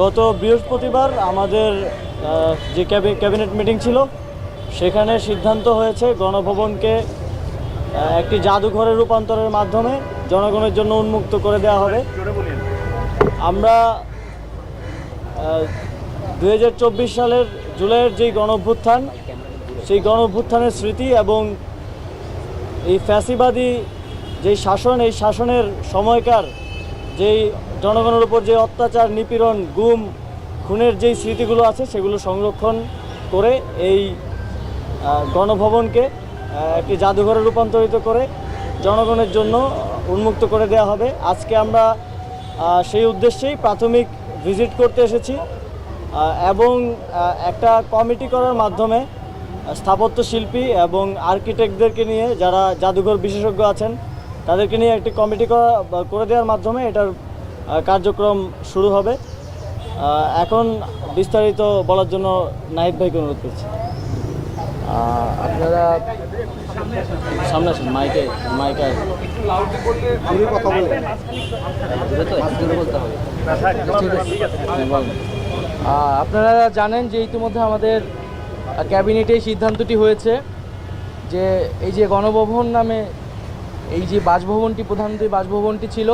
গত বৃহস্পতিবার আমাদের যে ক্যাবিনেট মিটিং ছিল, সেখানে সিদ্ধান্ত হয়েছে গণভবনকে একটি জাদুঘরে রূপান্তরের মাধ্যমে জনগণের জন্য উন্মুক্ত করে দেওয়া হবে। আমরা দু হাজার চব্বিশ সালের জুলাইয়ের যেই গণঅভ্যুত্থান সেই গণঅভ্যুত্থানের স্মৃতি এবং এই ফ্যাসিবাদী যেই শাসন, এই শাসনের সময়কার যেই জনগণের উপর যে অত্যাচার, নিপীড়ন, গুম, খুনের যেই স্মৃতিগুলো আছে, সেগুলো সংরক্ষণ করে এই গণভবনকে একটি জাদুঘরে রূপান্তরিত করে জনগণের জন্য উন্মুক্ত করে দেওয়া হবে। আজকে আমরা সেই উদ্দেশ্যেই প্রাথমিক ভিজিট করতে এসেছি এবং একটা কমিটি করার মাধ্যমে স্থাপত্য শিল্পী এবং আর্কিটেক্টদেরকে নিয়ে যারা জাদুঘর বিশেষজ্ঞ আছেন, তাদেরকে নিয়ে একটি কমিটি করা করে দেওয়ার মাধ্যমে এটার কার্যক্রম শুরু হবে। এখন বিস্তারিত বলার জন্য নাহিদ ভাইকে অনুরোধ করছি। আপনারা সামনে আসুন মাইকে মাইকে দূরে কথা বলবেন বলতে হবে। আপনারা জানেন যে ইতিমধ্যে আমাদের ক্যাবিনেটে সিদ্ধান্তটি হয়েছে যে এই যে গণভবন নামে এই যে বাসভবনটি প্রধানমন্ত্রী বাসভবনটি ছিল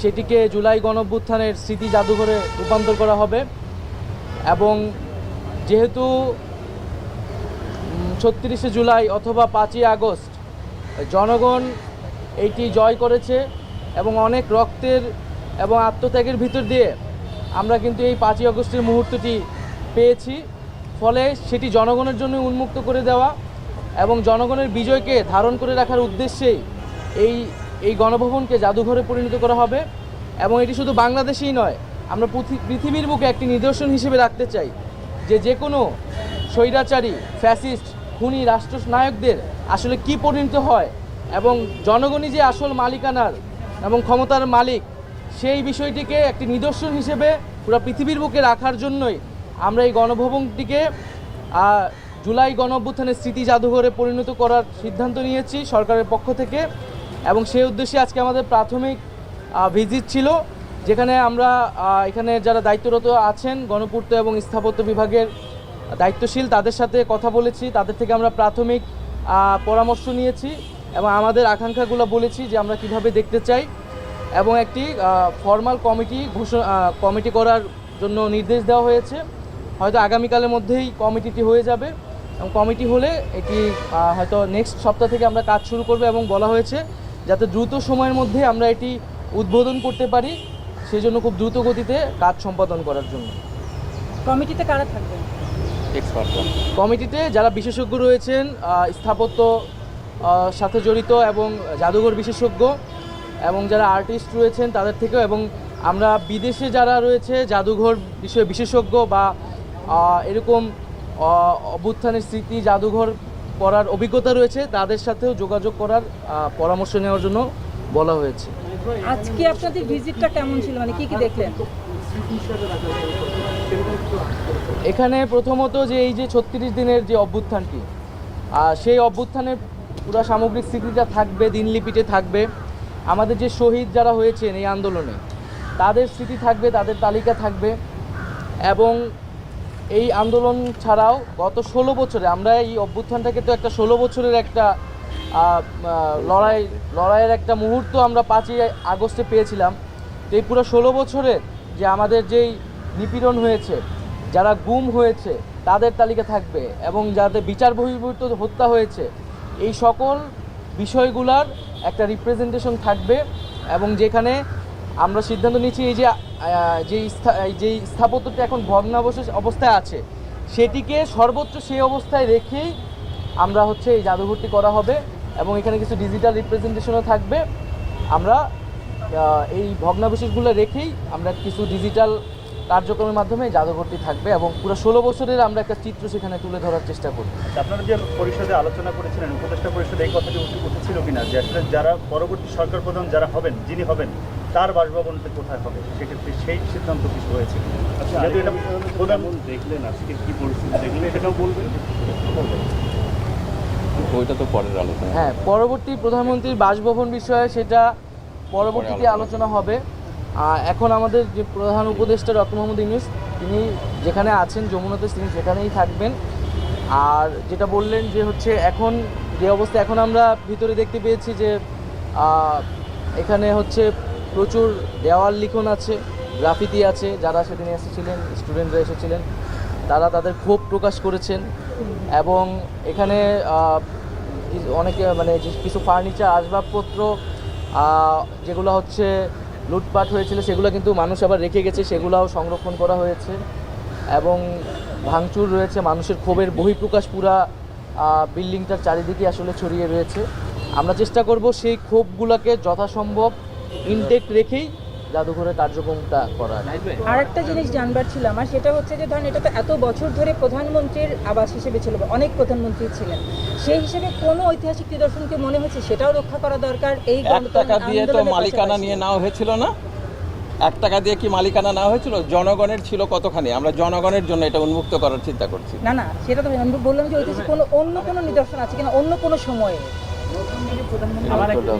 সেটিকে জুলাই গণভ্যুত্থানের স্মৃতি জাদুঘরে রূপান্তর করা হবে। এবং যেহেতু ছত্রিশে জুলাই অথবা পাঁচই আগস্ট জনগণ এইটি জয় করেছে এবং অনেক রক্তের এবং আত্মত্যাগের ভিতর দিয়ে আমরা কিন্তু এই পাঁচই আগস্টের মুহূর্তটি পেয়েছি। ফলে সেটি জনগণের জন্য উন্মুক্ত করে দেওয়া এবং জনগণের বিজয়কে ধারণ করে রাখার উদ্দেশ্যেই এই এই গণভবনকে জাদুঘরে পরিণত করা হবে এবং এটি শুধু বাংলাদেশেই নয়, আমরা পৃথিবীর বুকে একটি নিদর্শন হিসেবে রাখতে চাই যে যে কোনো স্বৈরাচারী, ফ্যাসিস্ট, খুনি, রাষ্ট্রনায়কদের আসলে কি পরিণত হয় এবং জনগণই যে আসল মালিকানার এবং ক্ষমতার মালিক, সেই বিষয়টিকে একটি নিদর্শন হিসেবে পুরো পৃথিবীর বুকে রাখার জন্যই আমরা এই গণভবনটিকে জুলাই গণঅভ্যুত্থানের স্মৃতি জাদুঘরে পরিণত করার সিদ্ধান্ত নিয়েছি সরকারের পক্ষ থেকে। এবং সেই উদ্দেশ্যে আজকে আমাদের প্রাথমিক ভিজিট ছিল, যেখানে আমরা এখানে যারা দায়িত্বরত আছেন, গণপূর্ত এবং স্থাপত্য বিভাগের দায়িত্বশীল, তাদের সাথে কথা বলেছি, তাদের থেকে আমরা প্রাথমিক পরামর্শ নিয়েছি এবং আমাদের আকাঙ্ক্ষাগুলো বলেছি যে আমরা কীভাবে দেখতে চাই এবং একটি ফর্মাল কমিটি ঘোষণা কমিটি করার জন্য নির্দেশ দেওয়া হয়েছে। হয়তো আগামীকালের মধ্যেই কমিটিটি হয়ে যাবে এবং কমিটি হলে এটি হয়তো নেক্সট সপ্তাহ থেকে আমরা কাজ শুরু করবে এবং বলা হয়েছে যাতে দ্রুত সময়ের মধ্যে আমরা এটি উদ্বোধন করতে পারি সেই জন্য খুব দ্রুত গতিতে কাজ সম্পাদন করার জন্য। কমিটিতে কারা থাকবেন? কমিটিতে যারা বিশেষজ্ঞ রয়েছেন স্থাপত্য সাথে জড়িত এবং জাদুঘর বিশেষজ্ঞ এবং যারা আর্টিস্ট রয়েছেন তাদের থেকেও এবং আমরা বিদেশে যারা রয়েছে জাদুঘর বিষয়ে বিশেষজ্ঞ বা এরকম অভ্যুত্থানের স্মৃতি জাদুঘর করার অভিজ্ঞতা রয়েছে তাদের সাথেও যোগাযোগ করার পরামর্শ নেওয়ার জন্য বলা হয়েছে। আজকে আপনাদের ভিজিটটা কেমন ছিল? মানে কি কি দেখলেন? এখানে প্রথমত যে এই যে ছত্রিশ দিনের যে অভ্যুত্থানটি সেই অভ্যুত্থানের পুরো সামগ্রিক স্বীকৃতিটা থাকবে দিনলিপিতে থাকবে। আমাদের যে শহীদ যারা হয়েছেন এই আন্দোলনে তাদের স্মৃতি থাকবে তাদের তালিকা থাকবে এবং এই আন্দোলন ছাড়াও গত ষোলো বছরে, আমরা এই অভ্যুত্থানটাকে তো একটা ষোলো বছরের একটা লড়াই, লড়াইয়ের একটা মুহূর্ত আমরা পাঁচই আগস্টে পেয়েছিলাম। তো এই পুরো ষোলো বছরের যে আমাদের যেই নিপীড়ন হয়েছে, যারা গুম হয়েছে, তাদের তালিকা থাকবে এবং যাদের বিচার বহির্ভূত হত্যা হয়েছে, এই সকল বিষয়গুলার একটা রিপ্রেজেন্টেশন থাকবে এবং যেখানে আমরা সিদ্ধান্ত নিচ্ছি এই যে আহ, যে স্থা- এই যে স্থাপত্যটা এখন ভগ্নাবশেষ অবস্থায় আছে সেটিকে সর্বোচ্চ সেই অবস্থায় রেখেই আমরা হচ্ছে এই জাদুঘরটি করা হবে এবং এখানে কিছু ডিজিটাল রিপ্রেজেন্টেশনও থাকবে। আমরা এই ভগ্নাবশেষগুলো রেখেই আমরা কিছু ডিজিটাল কার্যক্রমের মাধ্যমে জাদুঘরটি থাকবে এবং পুরো ষোলো বছরের আমরা একটা চিত্র সেখানে তুলে ধরার চেষ্টা করব। আপনারা যে পরিষদে আলোচনা করেছিলেন উপদেষ্টা পরিষদে এই কথাটি উঠে- উঠেছিল কিনা? যে আসলে যারা পরবর্তী সরকার প্রধান যারা হবেন যিনি হবেন তার বাসভবনটা কোথায় হবে? সেক্ষেত্রে সেই সিদ্ধান্ত কিছু হয়েছে আচ্ছা যেহেতু এটা প্রধান দেখলেন আজকে কি পরিস্থিতি দেখলেন সেটাও বলবেন? ওইটা তো পরের আলোচনা। হ্যাঁ পরবর্তী প্রধানমন্ত্রীর বাসভবন বিষয়ে সেটা পরবর্তীতে আলোচনা হবে। এখন আমাদের যে প্রধান উপদেষ্টা ডক্টর মোহাম্মদ ইউনুস তিনি যেখানে আছেন যমুনাতে তিনি সেখানেই থাকবেন। আর যেটা বললেন যে হচ্ছে এখন যে অবস্থা এখন আমরা ভিতরে দেখতে পেয়েছি যে এখানে হচ্ছে প্রচুর দেওয়াল লিখন আছে, গ্রাফিতি আছে, যারা সেদিন এসেছিলেন স্টুডেন্টরা এসেছিলেন, তারা তাদের ক্ষোভ প্রকাশ করেছেন এবং এখানে অনেকে মানে কিছু ফার্নিচার আসবাবপত্র যেগুলো হচ্ছে লুটপাট হয়েছিল, সেগুলো কিন্তু মানুষ আবার রেখে গেছে, সেগুলোও সংরক্ষণ করা হয়েছে এবং ভাঙচুর রয়েছে, মানুষের ক্ষোভের বহিঃপ্রকাশ পুরা বিল্ডিংটার চারিদিকে আসলে ছড়িয়ে রয়েছে। আমরা চেষ্টা করব সেই ক্ষোভগুলোকে যথাসম্ভব ইনটেক্ট রেখেই জাদুঘরের কার্যক্রমটা করা আর একটা জিনিস জানবার ছিল আমার সেটা হচ্ছে যে ধরেন এটা তো এত বছর ধরে প্রধানমন্ত্রীর আবাস হিসেবে ছিল অনেক প্রধানমন্ত্রী ছিলেন। সেই হিসেবে কোনো ঐতিহাসিক নিদর্শনকে মনে হচ্ছে সেটাও রক্ষা করা দরকার এই এক টাকা দিয়ে তো মালিকানা নিয়ে নেওয়া হয়েছিল না? এক টাকা দিয়ে কি মালিকানা নেওয়া হয়েছিল? জনগণের ছিল কতখানি? আমরা জনগণের জন্য এটা উন্মুক্ত করার চিন্তা করছি। না না সেটা তো আমি বললাম যে ঐতিহাসিক কোনো অন্য কোনো নিদর্শন আছে কিনা অন্য কোনো সময়ে। আমার একটু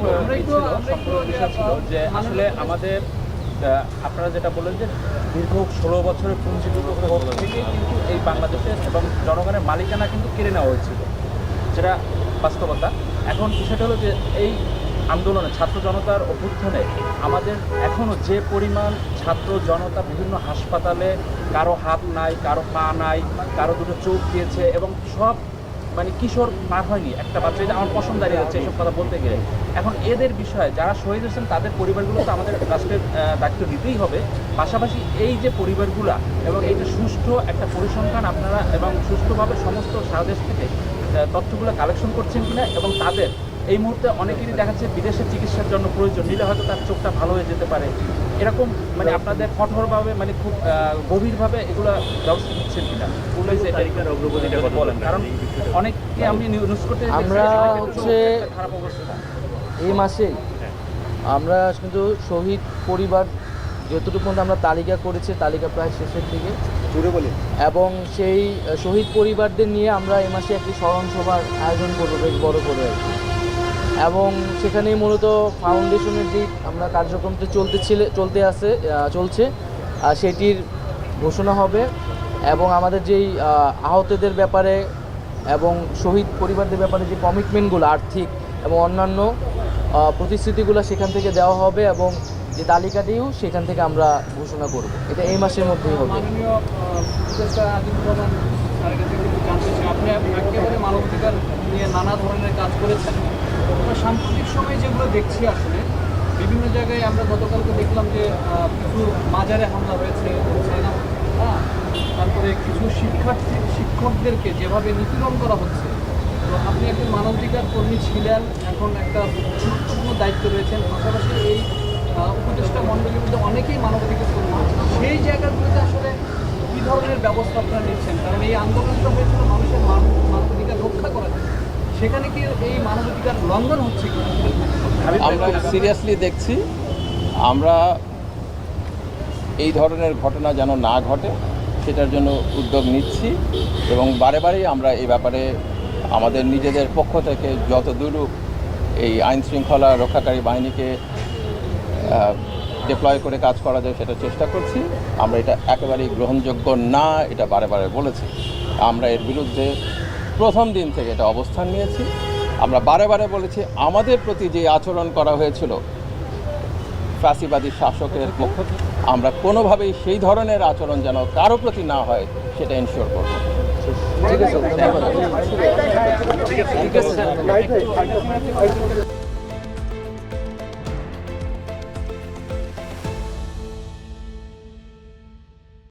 বিষয় ছিল যে আসলে আমাদের আপনারা যেটা বললেন যে দীর্ঘ ষোলো বছরের পুঞ্জীভূত থেকে কিন্তু এই বাংলাদেশে এবং জনগণের মালিকানা কিন্তু কেড়ে নেওয়া হয়েছিল যেটা বাস্তবতা। এখন বিষয়টা হলো যে এই আন্দোলনে ছাত্র জনতার অভ্যুত্থানে আমাদের এখনও যে পরিমাণ ছাত্র জনতা বিভিন্ন হাসপাতালে কারও হাত নাই কারও পা নাই কারও দুটো চোখ দিয়েছে এবং সব মানে কিশোর পার হয়নি, একটা বাচ্চা আমার পছন্দ দাঁড়িয়ে যাচ্ছে এইসব কথা বলতে গেলে। এখন এদের বিষয়ে যারা শহীদ হয়েছেন, তাদের পরিবারগুলো তো আমাদের রাষ্ট্রের দায়িত্ব নিতেই হবে। পাশাপাশি এই যে পরিবারগুলা এবং এই যে সুষ্ঠু একটা পরিসংখ্যান আপনারা এবং সুষ্ঠুভাবে সমস্ত সারা দেশ থেকে তথ্যগুলো কালেকশন করছেন কিনা এবং তাদের এই মুহূর্তে অনেকেরই দেখাচ্ছে বিদেশে চিকিৎসার জন্য প্রয়োজন। নিলে হয়তো তার চোখটা ভালো হয়ে যেতে পারে। এরকম মানে আপনাদের কঠোরভাবে মানে খুব গভীরভাবে এগুলো ব্যবস্থা নিচ্ছেন কিনা? বলেন। কারণ অনেককে আমি নিউজ করতে আমরা হচ্ছে- খারাপ অবস্থা। এই মাসে আমরা কিন্তু শহীদ পরিবার যতটুকু পর্যন্ত আমরা তালিকা করেছি তালিকা প্রায় শেষের দিকে। জুড়ে বলি। এবং সেই শহীদ পরিবারদের নিয়ে আমরা এই মাসে একটি স্মরণ সভার আয়োজন করব বেশ বড় করে আর কি। এবং সেখানেই মূলত ফাউন্ডেশনের যে আমরা কার্যক্রমটি চলতে ছিল চলতে আছে চলছে সেটির ঘোষণা হবে এবং আমাদের যেই আহতদের ব্যাপারে এবং শহীদ পরিবারদের ব্যাপারে যে কমিটমেন্টগুলো আর্থিক এবং অন্যান্য প্রতিশ্রুতিগুলো সেখান থেকে দেওয়া হবে এবং যে তালিকাটিও সেখান থেকে আমরা ঘোষণা করব। এটা এই মাসের মধ্যেই হবে। আপনি একেবারে মানবাধিকার নিয়ে নানা ধরনের কাজ করেছেন। সাম্প্রতিক সময়ে যেগুলো দেখছি আসলে, বিভিন্ন জায়গায় আমরা গতকালকে দেখলাম যে কিছু মাজারে হামলা হয়েছে হ্যাঁ তারপরে কিছু শিক্ষার্থী, শিক্ষকদেরকে যেভাবে নিপীড়ন করা হচ্ছে, তো আপনি একজন মানবাধিকার কর্মী ছিলেন, এখন একটা গুরুত্বপূর্ণ দায়িত্ব রয়েছেন, পাশাপাশি এই উপদেষ্টা মণ্ডলীর মধ্যে অনেকেই মানবাধিকার কর্মী সেই জায়গাগুলোতে আসলে কী ধরনের ব্যবস্থা আপনারা নিচ্ছেন কারণ এই আন্দোলনটা হয়েছিল মানুষের মান, মানবাধিকার রক্ষা করার জন্য। সেখানে কি এই মানবাধিকার লঙ্ঘন হচ্ছে কি? আমরা সিরিয়াসলি দেখছি। আমরা এই ধরনের ঘটনা যেন না ঘটে, সেটার জন্য উদ্যোগ নিচ্ছি এবং বারে বারেই আমরা এই ব্যাপারে আমাদের নিজেদের পক্ষ থেকে যত দূর এই আইন শৃঙ্খলা রক্ষাকারী বাহিনীকে ডিপ্লয় করে কাজ করা যায় সেটা চেষ্টা করছি। আমরা এটা একেবারেই গ্রহণযোগ্য না, এটা বারে বারে বলেছি। আমরা এর বিরুদ্ধে প্রথম দিন থেকে এটা অবস্থান নিয়েছি। আমরা বারে বারে বলেছি আমাদের প্রতি যে আচরণ করা হয়েছিল ফাঁসিবাদী শাসকের পক্ষ থেকে আমরা কোনোভাবেই সেই ধরনের আচরণ যেন কারও প্রতি না হয় সেটা ইনশিওর করব। ঠিক আছে ধন্যবাদ। ঠিক আছে